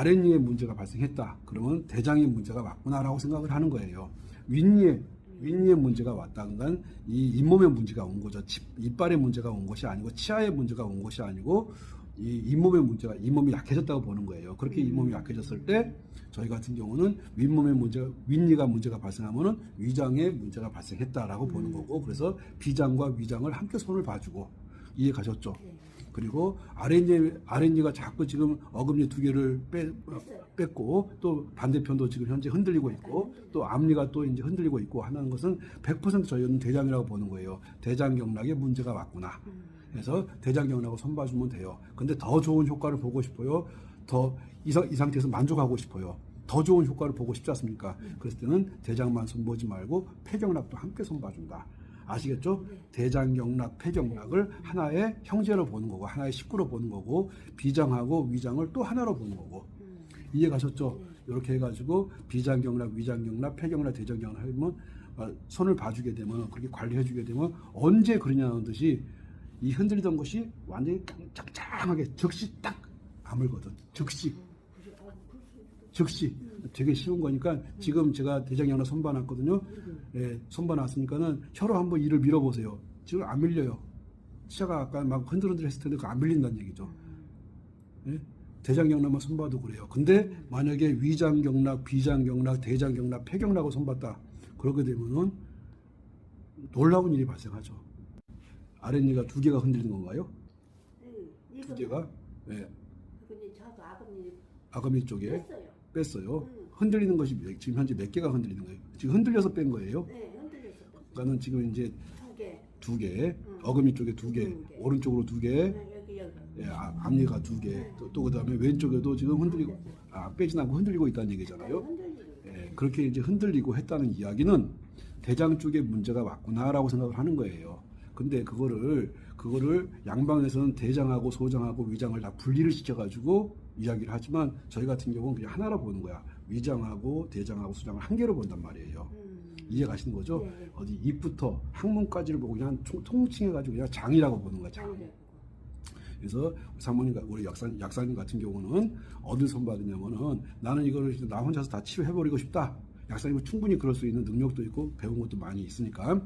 아랫니에 문제가 발생했다. 그러면 대장에 문제가 왔구나라고 생각을 하는 거예요. 윗니에 윗니에 문제가 왔다는 건 이 잇몸에 문제가 온 거죠. 치- 이빨에 문제가 온 것이 아니고 치아에 문제가 온 것이 아니고 이 잇몸에 문제가 잇몸이 약해졌다고 보는 거예요. 그렇게 잇몸이 약해졌을 때 저희 같은 경우는 윗몸에 문제가 윗니가 문제가 발생하면은 위장에 문제가 발생했다라고 보는 거고 그래서 비장과 위장을 함께 손을 봐주고 이해 가셨죠? 그리고 아랫니 아랫니가 자꾸 지금 어금니 두 개를 빼, 뺐고 또 반대편도 지금 현재 흔들리고 있고 또 앞니가 또 이제 흔들리고 있고 하는 것은 100% 저희는 대장이라고 보는 거예요. 대장 경락에 문제가 왔구나. 그래서 대장 경락을 손봐주면 돼요. 근데 더 좋은 효과를 보고 싶어요. 더 이 상태에서 만족하고 싶어요. 더 좋은 효과를 보고 싶지 않습니까? 그랬을 때는 대장만 손보지 말고 폐경락도 함께 손봐준다. 아시겠죠? 대장경락, 폐경락을 하나의 형제로 보는 거고 하나의 식구로 보는 거고 비장하고 위장을 또 하나로 보는 거고 이해 가셨죠? 이렇게 해가지고 비장경락, 위장경락, 폐경락, 대장경락 하면 어, 손을 봐주게 되면 그렇게 관리해주게 되면 언제 그러냐는 듯이 이 흔들리던 것이 완전히 짱짱하게 즉시 딱 아물거든. 즉시. 즉시 되게 쉬운 거니까 지금 제가 대장경락 손봐놨거든요. 예, 손봐놨으니까는 혀로 한번 이를 밀어보세요. 지금 안 밀려요. 치아가 아까 막 흔들흔들 했을 텐데 그거 안 밀린다는 얘기죠. 예? 대장경락만 손봐도 그래요. 근데 만약에 위장경락, 비장경락, 대장경락, 폐경락을 손봤다. 그렇게 되면은 놀라운 일이 발생하죠. 아랫니가 두 개가 흔들리는 건가요? 응, 두 개가 예, 아버님 아가미 쪽에 했어요. 뺐어요. 음. 흔들리는 것이 몇- 지금 현재 몇 개가 흔들리는 거예요? 지금 흔들려서 뺀 거예요. 네, 흔들렸어. 그러니까는 지금 이제 두 개. 두 개, 음. 어금니 쪽에 두 개, 두 개. 오른쪽으로 두 개, 네, 여기 여기. 예, 아, 앞니가 두 개, 또, 또 그다음에 왼쪽에도 지금 흔들리고 아, 빼진 않고 흔들리고 있다는 얘기잖아요. 흔들리는 예, 그렇게 이제 흔들리고 했다는 이야기는 대장 쪽에 문제가 왔구나라고 생각을 하는 거예요. 근데 그거를 그거를 양방에서는 대장하고 소장하고 위장을 다 분리를 시켜가지고 이야기를 하지만 저희 같은 경우는 그냥 하나로 보는 거야. 위장하고 대장하고 소장을 한 개로 본단 말이에요. 음. 이해 가시는 거죠? 네. 어디 입부터 항문까지를 보고 그냥 총- 통칭해가지고 그냥 장이라고 보는 거야. 장. 장이라고. 그래서 사모님, 우리 약사, 약사님 같은 경우는 어딜 손받으냐면은 나는 이거를 나 혼자서 다 치료해버리고 싶다. 약사님은 충분히 그럴 수 있는 능력도 있고 배운 것도 많이 있으니까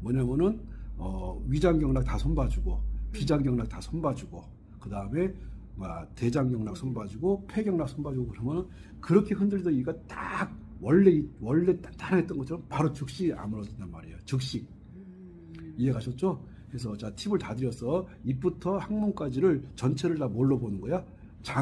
뭐냐면은 어, 위장 경락 다 손봐주고 비장 경락 다 손봐주고 그 다음에 대장 경락 손봐주고 폐 경락 손봐주고 그러면은 그렇게 흔들던 이가 딱 원래 원래 단단했던 것처럼 바로 즉시 아물어진단 말이에요. 즉시 음. 이해 가셨죠? 그래서 자 팁을 다 드려서 입부터 항문까지를 전체를 다 뭘로 보는 거야? 장